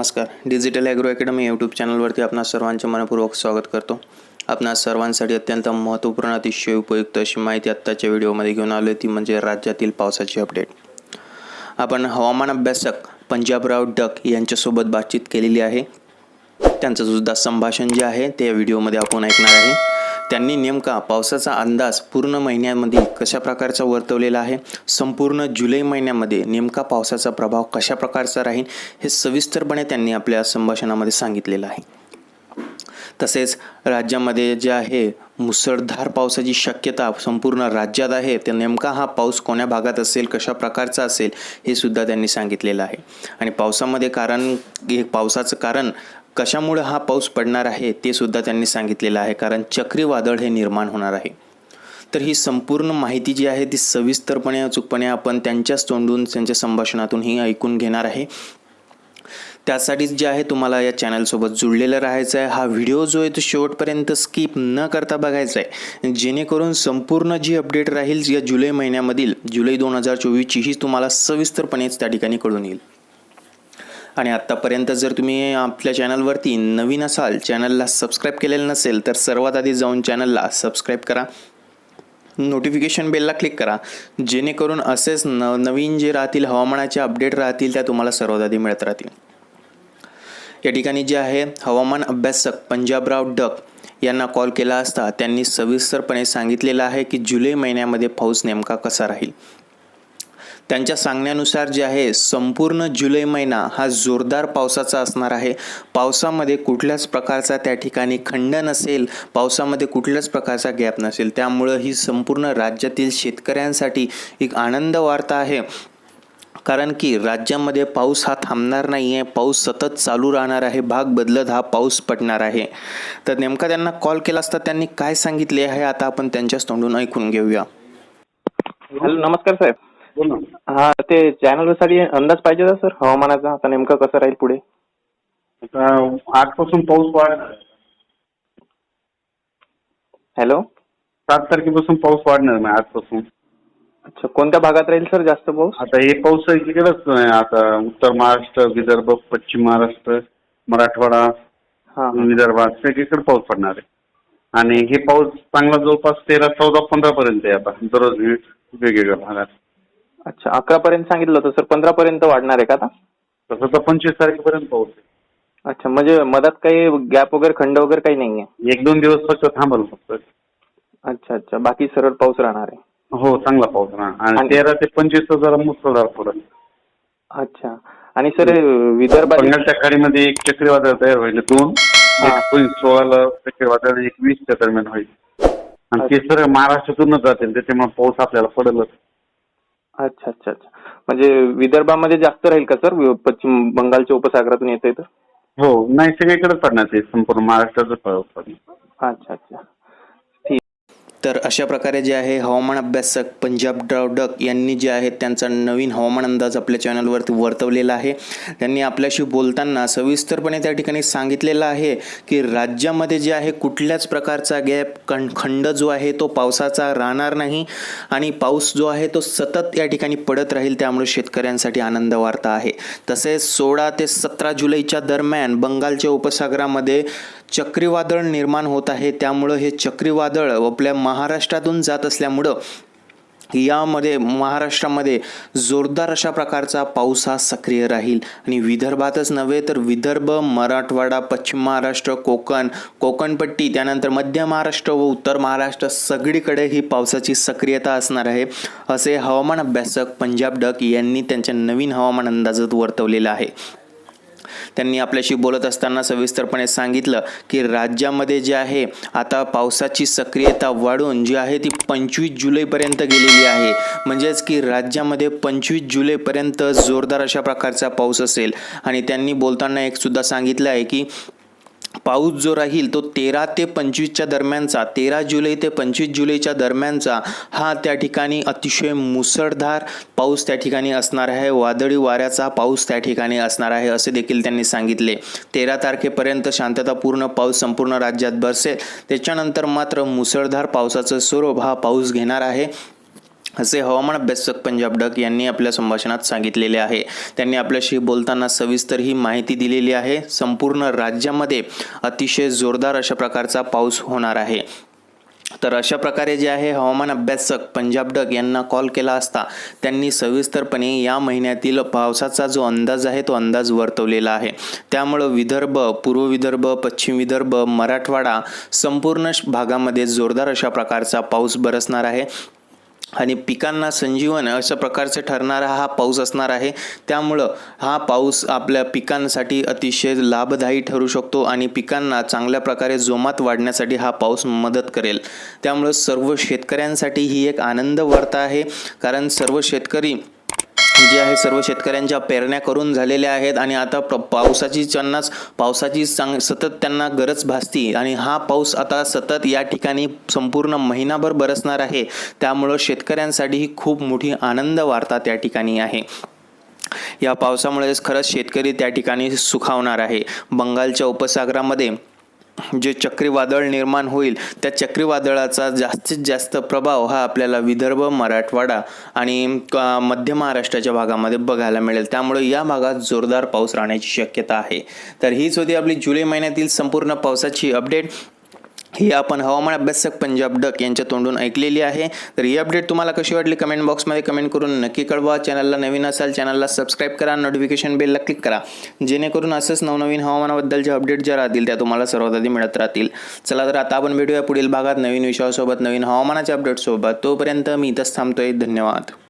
नमस्कार. Digital agro academy YouTube चॅनलवरती आपणा सर्वांचे मनपूर्वक स्वागत करतो. आपणा सर्वांसाठी अत्यंत महत्त्वपूर्ण अतिशय उपयुक्त अशी माहिती आत्ताच्या व्हिडिओमध्ये घेऊन आलो ती म्हणजे राज्यातील पावसाची अपडेट आपण हवामान अभ्यासक पंजाबराव डक यांच्यासोबत बातचीत केलेली आहे. त्यांचं सुद्धा संभाषण जे आहे ते या व्हिडिओमध्ये आपण ऐकणार आहे. त्यांनी नेमका पावसाचा अंदाज पूर्ण महिन्यामध्ये कशा प्रकारचा वर्तवलेला आहे? संपूर्ण जुलै महिन्यामध्ये नेमका पावसाचा प्रभाव कशा प्रकारचा राहील? हे सविस्तरपणे त्यांनी आपल्या संभाषणामध्ये सांगितलेलं आहे. तसेच राज्यामध्ये जे आहे मुसळधार पावसाची शक्यता संपूर्ण राज्यात आहे तर नेमका हा पाऊस कोण्या भागात असेल कशा प्रकारचा असेल हे सुद्धा त्यांनी सांगितलेलं आहे. आणि पावसामध्ये कारण हे पावसाचं कारण कशामुळे हा पाऊस पडणार आहे ते सुद्धा त्यांनी सांगितलेलं आहे कारण चक्रीवादळ हे निर्माण होणार आहे. तर ही संपूर्ण माहिती जी आहे ती सविस्तरपणे अचूकपणे आपण त्यांच्याच तोंडून त्यांच्या संभाषणातून ही ऐकून घेणार आहे. त्यासाठीच जे आहे तुम्हाला या चॅनलसोबत जुळलेलं राहायचं आहे. हा व्हिडिओ जो आहे तो शेवटपर्यंत स्किप न करता बघायचा आहे. जेणेकरून संपूर्ण जी अपडेट राहील या जुलै महिन्यामधील जुलै दोन हजार चोवीसची ही तुम्हाला सविस्तरपणेच त्या ठिकाणी कळून येईल. आणि आत्तापर्यंत जर तुम्ही आपल्या चॅनलवरती नवीन असाल चॅनलला सबस्क्राईब केलेलं नसेल तर सर्वात आधी जाऊन चॅनलला सबस्क्राईब करा. नोटिफिकेशन बेलला क्लिक करा. जेणेकरून असेच न नवीन जे राहतील हवामानाचे अपडेट राहतील त्या तुम्हाला सर्वात आधी मिळत राहतील. या ठिकाणी जे आहे हवामान अभ्यासक पंजाबराव डक यांना कॉल केला असता त्यांनी सविस्तरपणे सांगितलेलं आहे की जुलै महिन्यामध्ये पाऊस नेमका कसा राहील. त्यांच्या सांगण्यानुसार जे आहे संपूर्ण जुलै महिना हा जोरदार पावसाचा असणार आहे. पावसामध्ये कुठल्याच प्रकारचा त्या ठिकाणी खंड नसेल पावसामध्ये कुठल्याच प्रकारचा गॅप नसेल. त्यामुळं ही संपूर्ण राज्यातील शेतकऱ्यांसाठी एक आनंद वार्ता आहे. कारण की राज्यामध्ये पाऊस हा थांबणार नाही आहे पाऊस सतत चालू राहणार आहे भाग बदलत हा पाऊस पडणार आहे. तर नेमका त्यांना कॉल केला असता त्यांनी काय सांगितले आहे आता आपण त्यांच्याच तोंडून ऐकून घेऊया. हॅलो नमस्कार साहेब. हा ते चॅनलसाठी अंदाज पाहिजे होता सर हवामानाचा? आता नेमकं कसं राहील पुढे? आता आजपासून पाऊस वाढ हॅलो? सात तारखेपासून पाऊस वाढणार नाही आजपासून. अच्छा कोणत्या भागात राहील सर जास्त पाऊस? आता हे पाऊस इकडेच आता उत्तर महाराष्ट्र विदर्भ पश्चिम महाराष्ट्र मराठवाडा हा हा. विदर्भात सगळीकडे पाऊस पडणार आहे. आणि हे पाऊस चांगला जवळपास तेरा चौदा पंधरा पर्यंत आहे आता दररोज वेगवेगळ्या भागात. अच्छा अकरा पर्यंत सांगितलं होतं सर. पंधरा पर्यंत वाढणार आहे का आता? तसं तर पंचवीस तारखेपर्यंत पाऊस आहे अच्छा म्हणजे मधात काही गॅप वगैरे खंड वगैरे काही नाही आहे एक दोन दिवस फक्त थांबल फक्त. अच्छा अच्छा. बाकी सरळ पाऊस राहणार आहे. हो चांगला पाऊस राहणार. आणि आणि- तेरा ते पंचवीस जरा मुसळधार पडेल. अच्छा. आणि सर विदर्भात बंगालच्या खाडीमध्ये एक चक्रीवादळ तयार होईल दोन. एक सोळाला चक्रीवादळ एक वीसच्या दरम्यान होईल आणि ते सर महाराष्ट्रातूनच जातील त्याच्यामुळे पाऊस आपल्याला पडेलच. अच्छा अच्छा अच्छा. म्हणजे विदर्भामध्ये जास्त राहील का सर? पश्चिम बंगालच्या उपसागरातून येतंय तर? हो नाही सगळीकडेच पडणार ते संपूर्ण महाराष्ट्रातच पडणार. अच्छा अच्छा. तर अशा प्रकारे जे आहे हवामान अभ्यासक पंजाब डक यांनी जे आहे त्यांचा नवीन हवामान अंदाज आपल्या चॅनलवरती वर्तवलेला आहे. त्यांनी आपल्याशी बोलताना सविस्तरपणे त्या ठिकाणी सांगितलेलं आहे की राज्यामध्ये जे आहे कुठल्याच प्रकारचा गॅप कण खंड जो आहे तो पावसाचा राहणार नाही आणि पाऊस जो आहे तो सतत या ठिकाणी पडत राहील त्यामुळे शेतकऱ्यांसाठी आनंद वार्ता आहे. तसेच सोळा ते सतरा जुलैच्या दरम्यान बंगालच्या उपसागरामध्ये चक्रीवादळ निर्माण होत आहे. त्यामुळं हे चक्रीवादळ आपल्या महाराष्ट्रातून जात असल्यामुळं यामध्ये महाराष्ट्रामध्ये जोरदार अशा प्रकारचा पाऊस हा सक्रिय राहील. आणि विदर्भातच नव्हे तर विदर्भ मराठवाडा पश्चिम महाराष्ट्र कोकण कोकणपट्टी त्यानंतर मध्य महाराष्ट्र व उत्तर महाराष्ट्र सगळीकडे ही पावसाची सक्रियता असणार आहे असे हवामान अभ्यासक पंजाब डक यांनी त्यांच्या नवीन हवामान अंदाजात वर्तवलेलं आहे. त्यांनी आपल्याशी बोलत असताना सविस्तरपणे सांगितलं की राज्यामध्ये जे आहे आता पावसाची सक्रियता वाढून जी आहे ती पंचवीस जुलैपर्यंत गेलेली आहे. म्हणजेच की राज्यामध्ये पंचवीस जुलैपर्यंत जोरदार अशा प्रकारचा पाऊस असेल. आणि त्यांनी बोलताना एक सुद्धा सांगितलं आहे की पाऊस जो राहील तो तेरा ते पंचवीसच्या दरम्यानचा तेरा जुलै ते पंचवीस जुलैच्या दरम्यानचा हा त्या ठिकाणी अतिशय मुसळधार पाऊस त्या ठिकाणी असणार आहे. वादळी वाऱ्याचा पाऊस त्या ठिकाणी असणार आहे असे देखील त्यांनी सांगितले. तेरा तारखेपर्यंत शांततापूर्ण पाऊस संपूर्ण राज्यात बरसेल. त्याच्यानंतर मात्र मुसळधार पावसाचं स्वरूप हा पाऊस घेणार आहे. असे हवामान अभ्यासक पंजाब डक यांनी आपल्या संभाषणात सांगितलेले आहे. त्यांनी आपल्याशी बोलताना सविस्तर ही माहिती दिलेली आहे. संपूर्ण राज्यामध्ये अतिशय जोरदार अशा प्रकारचा पाऊस होणार आहे. तर अशा प्रकारे जे आहे हवामान अभ्यासक पंजाब डक यांना कॉल केला असता त्यांनी सविस्तरपणे या महिन्यातील पावसाचा जो अंदाज आहे तो अंदाज वर्तवलेला आहे. त्यामुळं विदर्भ पूर्व विदर्भ पश्चिम विदर्भ मराठवाडा संपूर्ण भागामध्ये जोरदार अशा प्रकारचा पाऊस बरसणार आहे. आणि पिकांना संजीवन अशा प्रकारचे ठरणारा हा पाऊस असणार आहे. त्यामुळं हा पाऊस आपल्या पिकांसाठी अतिशय लाभदायी ठरू शकतो आणि पिकांना चांगल्या प्रकारे जोमात वाढण्यासाठी हा पाऊस मदत करेल. त्यामुळं सर्व शेतकऱ्यांसाठी ही एक आनंद वार्ता आहे. कारण सर्व शेतकरी जे आहे सर्व शेतकऱ्यांच्या पेरण्या करून झालेल्या आहेत आणि आता प पावसाची त्यांनाच पावसाची चांग सतत त्यांना गरज भासती आणि हा पाऊस आता सतत या ठिकाणी संपूर्ण महिनाभर बरसणार आहे. त्यामुळं शेतकऱ्यांसाठी ही खूप मोठी आनंद वार्ता त्या ठिकाणी आहे. या पावसामुळेच खरंच शेतकरी त्या ठिकाणी सुखावणार आहे. बंगालच्या उपसागरामध्ये जे चक्रीवादळ निर्माण होईल त्या चक्रीवादळाचा जास्तीत जास्त प्रभाव हा आपल्याला विदर्भ मराठवाडा आणि क- मध्य महाराष्ट्राच्या भागामध्ये बघायला मिळेल. त्यामुळे या भागात जोरदार पाऊस राहण्याची शक्यता आहे. तर हीच होती आपली जुलै महिन्यातील संपूर्ण पावसाची अपडेट ही आपण हवामान अभ्यासक पंजाब डक यांच्या तोंडून ऐकलेली आहे. तर ही अपडेट तुम्हाला कशी वाटली कमेंट बॉक्समध्ये कमेंट करून नक्की कळवा. चॅनलला नवीन असाल चॅनलला सबस्क्राईब करा. नोटिफिकेशन बेलला क्लिक करा. जेणेकरून असंच नवनवीन हवामानाबद्दलच्या अपडेट ज्या राहतील त्या तुम्हाला सर्वात आधी मिळत राहतील. चला तर आता आपण भेटूया पुढील भागात नवीन विषयासोबत नवीन हवामानाच्या अपडेटसोबत तोपर्यंत मी इथंच थांबतोय. धन्यवाद.